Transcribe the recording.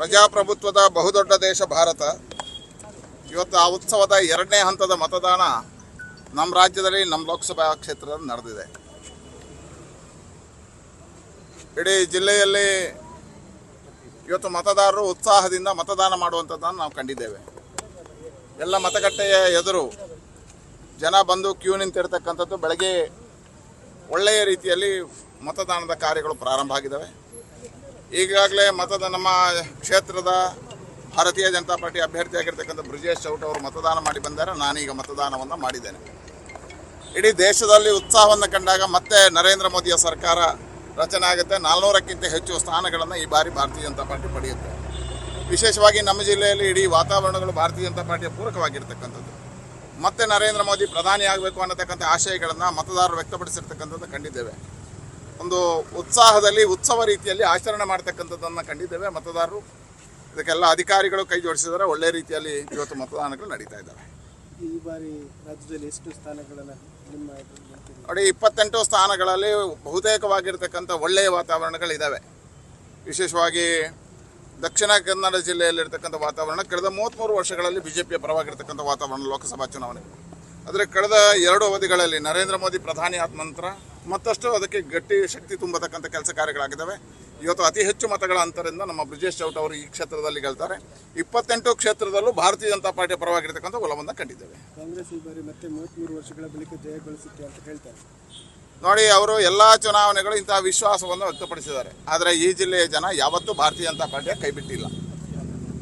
ಪ್ರಜಾಪ್ರಭುತ್ವದ ಬಹುದೊಡ್ಡ ದೇಶ ಭಾರತ. ಇವತ್ತು ಆ ಉತ್ಸವದ ಎರಡನೇ ಹಂತದ ಮತದಾನ ನಮ್ಮ ರಾಜ್ಯದಲ್ಲಿ, ನಮ್ಮ ಲೋಕಸಭಾ ಕ್ಷೇತ್ರದಲ್ಲಿ ನಡೆದಿದೆ. ಇಡೀ ಜಿಲ್ಲೆಯಲ್ಲಿ ಇವತ್ತು ಮತದಾರರು ಉತ್ಸಾಹದಿಂದ ಮತದಾನ ಮಾಡುವಂಥದ್ದನ್ನು ನಾವು ಕಂಡಿದ್ದೇವೆ. ಎಲ್ಲ ಮತಗಟ್ಟೆಯ ಎದುರು ಜನ ಬಂದು ಕ್ಯೂ ನಿಂತಿರ್ತಕ್ಕಂಥದ್ದು, ಬೆಳಗ್ಗೆ ಒಳ್ಳೆಯ ರೀತಿಯಲ್ಲಿ ಮತದಾನದ ಕಾರ್ಯಗಳು ಪ್ರಾರಂಭ ಆಗಿದ್ದಾವೆ. ಈಗಾಗಲೇ ಮತದ ನಮ್ಮ ಕ್ಷೇತ್ರದ ಭಾರತೀಯ ಜನತಾ ಪಾರ್ಟಿ ಅಭ್ಯರ್ಥಿಯಾಗಿರ್ತಕ್ಕಂಥ ಬ್ರಿಜೇಶ್ ಚೌಟ್ ಅವರು ಮತದಾನ ಮಾಡಿ ಬಂದರೆ. ನಾನೀಗ ಮತದಾನವನ್ನು ಮಾಡಿದ್ದೇನೆ. ಇಡೀ ದೇಶದಲ್ಲಿ ಉತ್ಸಾಹವನ್ನು ಕಂಡಾಗ ಮತ್ತೆ ನರೇಂದ್ರ ಮೋದಿಯ ಸರ್ಕಾರ ರಚನೆ ಆಗುತ್ತೆ. ನಾಲ್ನೂರಕ್ಕಿಂತ ಹೆಚ್ಚು ಸ್ಥಾನಗಳನ್ನು ಈ ಬಾರಿ ಭಾರತೀಯ ಜನತಾ ಪಾರ್ಟಿ ಪಡೆಯುತ್ತೆ. ವಿಶೇಷವಾಗಿ ನಮ್ಮ ಜಿಲ್ಲೆಯಲ್ಲಿ ಇಡೀ ವಾತಾವರಣಗಳು ಭಾರತೀಯ ಜನತಾ ಪಾರ್ಟಿಯ ಪೂರಕವಾಗಿರ್ತಕ್ಕಂಥದ್ದು. ಮತ್ತೆ ನರೇಂದ್ರ ಮೋದಿ ಪ್ರಧಾನಿ ಆಗಬೇಕು ಅನ್ನತಕ್ಕಂಥ ಆಶಯಗಳನ್ನು ಮತದಾರರು ವ್ಯಕ್ತಪಡಿಸಿರ್ತಕ್ಕಂಥದ್ದು ಕಂಡಿದ್ದೇವೆ. ಒಂದು ಉತ್ಸಾಹದಲ್ಲಿ ಉತ್ಸವ ರೀತಿಯಲ್ಲಿ ಆಚರಣೆ ಮಾಡ್ತಕ್ಕಂಥದ್ದನ್ನು ಕಂಡಿದ್ದೇವೆ ಮತದಾರರು. ಇದಕ್ಕೆಲ್ಲ ಅಧಿಕಾರಿಗಳು ಕೈ ಜೋಡಿಸಿದರೆ ಒಳ್ಳೆ ರೀತಿಯಲ್ಲಿ ಇವತ್ತು ಮತದಾನಗಳು ನಡೀತಾ ಇದ್ದಾವೆ. ಈ ಬಾರಿ ರಾಜ್ಯದಲ್ಲಿ ಎಷ್ಟು ಸ್ಥಾನಗಳನ್ನು ನಿಮ್ಮ? ನೋಡಿ ಇಪ್ಪತ್ತೆಂಟು ಸ್ಥಾನಗಳಲ್ಲಿ ಬಹುತೇಕವಾಗಿರ್ತಕ್ಕಂಥ ಒಳ್ಳೆಯ ವಾತಾವರಣಗಳಿದ್ದಾವೆ ವಿಶೇಷವಾಗಿ ದಕ್ಷಿಣ ಕನ್ನಡ ಜಿಲ್ಲೆಯಲ್ಲಿರ್ತಕ್ಕಂಥ ವಾತಾವರಣ ಕಳೆದ ಮೂವತ್ತ್ಮೂರು ವರ್ಷಗಳಲ್ಲಿ ಬಿ ಜೆ ಪಿಯ ಪರವಾಗಿರ್ತಕ್ಕಂಥ ವಾತಾವರಣ ಲೋಕಸಭಾ ಚುನಾವಣೆ. ಆದರೆ ಕಳೆದ ಎರಡು ಅವಧಿಗಳಲ್ಲಿ ನರೇಂದ್ರ ಮೋದಿ ಪ್ರಧಾನಿ ಆದ ನಂತರ ಮತ್ತಷ್ಟು ಅದಕ್ಕೆ ಗಟ್ಟಿ ಶಕ್ತಿ ತುಂಬತಕ್ಕಂಥ ಕೆಲಸ ಕಾರ್ಯಗಳಾಗಿದ್ದಾವೆ. ಇವತ್ತು ಅತಿ ಹೆಚ್ಚು ಮತಗಳ ಅಂತರದಿಂದ ನಮ್ಮ ಬ್ರಿಜೇಶ್ ಚೌಟ್ ಅವರು ಈ ಕ್ಷೇತ್ರದಲ್ಲಿ ಗೆಲ್ತಾರೆ. ಇಪ್ಪತ್ತೆಂಟು ಕ್ಷೇತ್ರದಲ್ಲೂ ಭಾರತೀಯ ಜನತಾ ಪಾರ್ಟಿಯ ಪರವಾಗಿರ್ತಕ್ಕಂಥ ಒಲವನ್ನು ಕಂಡಿದ್ದೇವೆ. ಕಾಂಗ್ರೆಸ್ ಈ ಬಾರಿ ಮತ್ತೆ ಮೂವತ್ತ್ಮೂರು ವರ್ಷಗಳ ಬಳಿಕ ಜಯಗಳಿಸುತ್ತೆ ಅಂತ ಹೇಳ್ತಾರೆ. ನೋಡಿ ಅವರು ಎಲ್ಲ ಚುನಾವಣೆಗಳು ಇಂತಹ ವಿಶ್ವಾಸವನ್ನು ವ್ಯಕ್ತಪಡಿಸಿದ್ದಾರೆ. ಆದರೆ ಈ ಜಿಲ್ಲೆಯ ಜನ ಯಾವತ್ತೂ ಭಾರತೀಯ ಜನತಾ ಪಾರ್ಟಿಯ ಕೈ ಬಿಟ್ಟಿಲ್ಲ.